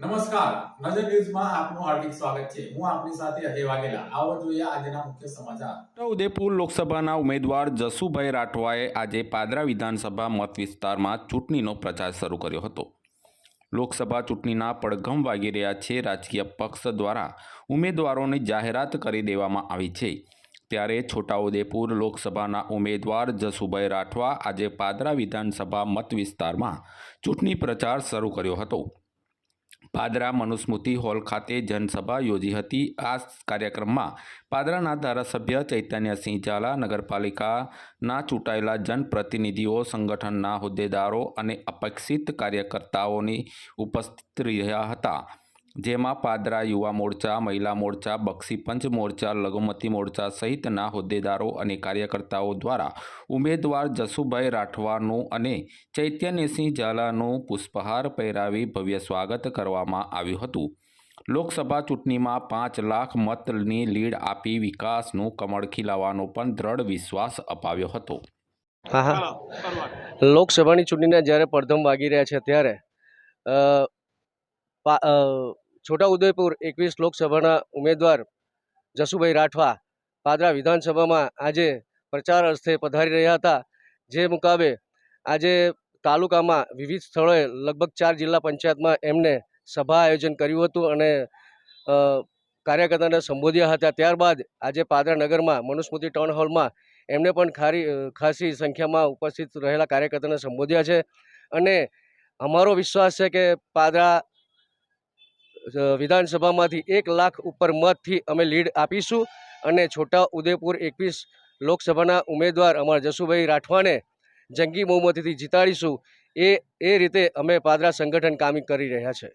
નમસ્કાર. નજર ન્યૂઝમાં આપનું હાર્દિક સ્વાગત છે. હું આપની સાથે અજય વાઘેલા. આવો જોઈએ આજના મુખ્ય સમાચાર. ઉદયપુર લોકસભાના ઉમેદવાર જસુભાઈ રાઠવાએ આજે પાદરા વિધાનસભા મત વિસ્તારમાં ચૂંટણીનો પ્રચાર શરૂ કર્યો હતો. લોકસભા ચૂંટણીના પડઘમ વાગી રહ્યા છે. રાજકીય પક્ષ દ્વારા ઉમેદવારોની જાહેરાત કરી દેવામાં આવી છે. ત્યારે છોટાઉદેપુર લોકસભાના ઉમેદવાર જસુભાઈ રાઠવા આજે પાદરા વિધાનસભા મત વિસ્તારમાં ચૂંટણી પ્રચાર શરૂ કર્યો હતો. પાદરા મનુસ્મૃતિ હોલ ખાતે જનસભા યોજી હતી. આ કાર્યક્રમમાં પાદરાના ધારાસભ્ય ચૈતન્યસિંહ ઝાલા, નગરપાલિકાના ચૂંટાયેલા જનપ્રતિનિધિઓ, સંગઠનના હોદ્દેદારો અને અપેક્ષિત કાર્યકર્તાઓની ઉપસ્થિત રહ્યા હતા. જેમાં પાદરા યુવા મોરચા મહિલા મોરચા બક્ષી પંચ મોરચા લઘુમતી મોરચા સહિતના હોદ્દેદારો અને કાર્યકર્તાઓ દ્વારા ઉમેદવાર જસુભાઈ રાઠવાનું અને ચૈતન્યસિંહ ઝાલાનું પુષ્પહાર પહેરાવી ભવ્ય સ્વાગત કરવામાં આવ્યું હતું. લોકસભા ચૂંટણીમાં પાંચ લાખ મતની લીડ આપી વિકાસનું કમળ ખીલાવવાનો પણ દ્રઢ વિશ્વાસ અપાવ્યો હતો. લોકસભાની ચૂંટણીના જ્યારે પડધમ વાગી રહ્યા છે ત્યારે છોટાઉદેપુર એકવીસ લોકસભાના ઉમેદવાર જસુભાઈ રાઠવા પાદરા વિધાનસભામાં આજે પ્રચાર અર્થે પધારી રહ્યા હતા. જે મુકાબે આજે તાલુકામાં વિવિધ સ્થળોએ લગભગ ચાર જિલ્લા પંચાયતમાં એમને સભા આયોજન કર્યું હતું અને કાર્યકર્તાને સંબોધ્યા હતા. ત્યારબાદ આજે પાદરા નગરમાં મનુસ્મૃતિ ટાઉન હોલમાં એમને પણ ખારી ખાસી સંખ્યામાં ઉપસ્થિત રહેલા કાર્યકર્તાને સંબોધ્યા છે. અને અમારો વિશ્વાસ છે કે પાદરા વિધાનસભામાંથી એક લાખ ઉપર મતથી અમે લીડ આપીશું અને છોટા ઉદેપુર એકવીસ લોકસભાના ઉમેદવાર અમારા જસુભાઈ રાઠવાને જંગી બહુમતીથી જીતાડીશું. એ એ રીતે અમે પાદરા સંગઠન કામી કરી રહ્યા છે.